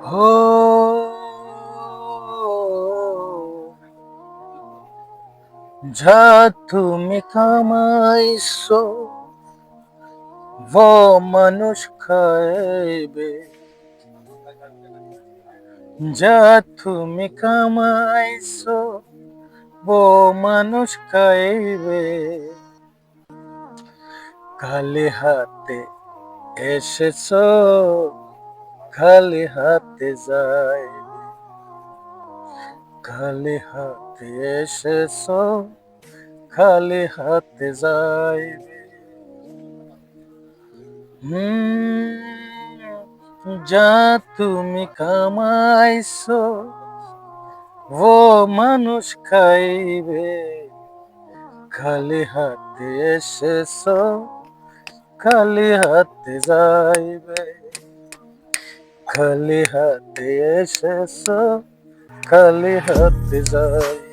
হো যা তুমি কামাইছো ও মানুষ খাইবে যা তুমি কামাইছো ও মানুষ খাইবে খালি হাতে এসেছ খালি হাতে যাই খালি হাতে এসেছ খালি হাতে যাইবে যা তুমি কামাইছো, ও মানুষ খাইবে। খালি হাতে এসেছ খালি হাতে যাইবে। খালি হাতে এসেছ খালি হাতে যাই।